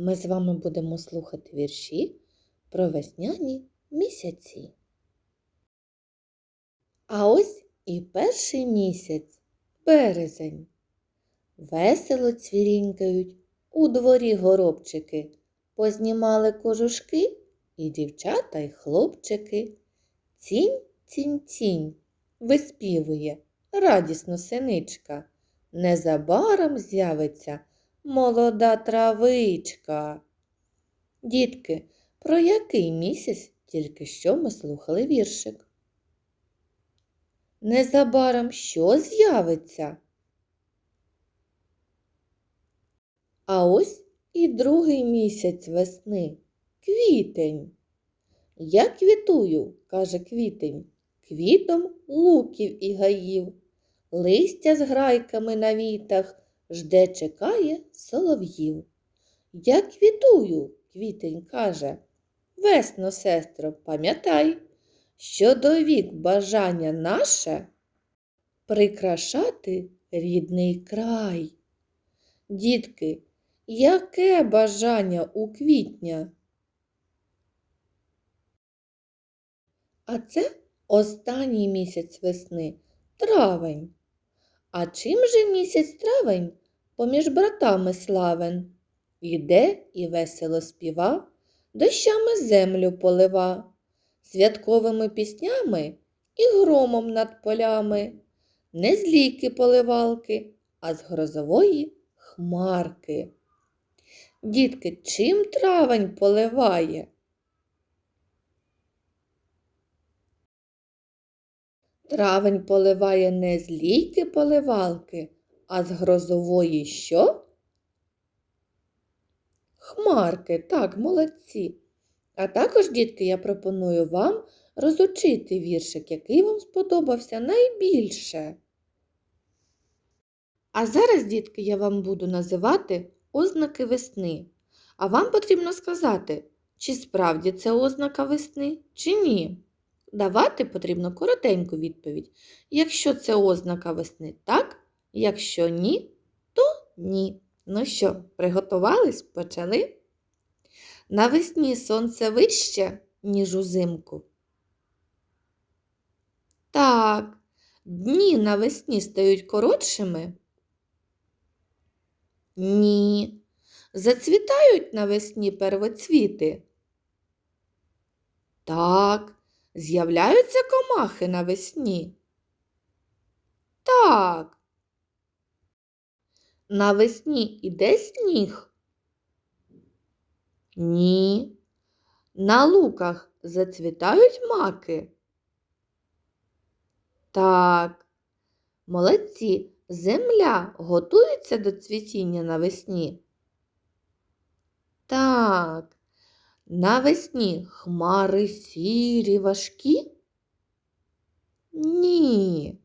ми з вами будемо слухати вірші про весняні місяці. А ось і перший місяць березень. Весело цвірінькають у дворі горобчики, познімали кожушки і дівчата, й хлопчики. Цінь, цінь, цінь, виспівує радісно синичка. Незабаром з'явиться молода травичка. Дітки, про який місяць тільки що ми слухали віршик? Незабаром що з'явиться? А ось і другий місяць весни квітень. Я квітую, каже квітень, квітом луків і гаїв, листя з грайками на вітах жде чекає солов'їв. Я квітую, квітень каже, весно, сестро, пам'ятай, що до вік бажання наше прикрашати рідний край. Дітки, яке бажання у квітня? А це останній місяць весни травень. А чим же місяць травень поміж братами славен? Іде і весело співа, дощами землю полива, святковими піснями і громом над полями, не з ліки поливалки, а з грозової хмарки. Дітки, чим травень поливає? Травень поливає не з лійки поливалки, а з грозової що? Хмарки, так, молодці. А також, дітки, я пропоную вам розучити віршик, який вам сподобався найбільше. А зараз, дітки, я вам буду називати ознаки весни. А вам потрібно сказати, чи справді це ознака весни, чи ні. Давати потрібно коротеньку відповідь. Якщо це ознака весни, так, якщо ні, то ні. Ну що, приготувались? Почали? Навесні сонце вище, ніж узимку. Так, дні навесні стають коротшими. Ні. Зацвітають навесні первоцвіти. Так. З'являються комахи навесні? Так. Навесні іде сніг? Ні. На луках зацвітають маки? Так. Молодці, земля готується до цвітіння навесні? Так. Навесні хмари сірі важкі? Ні.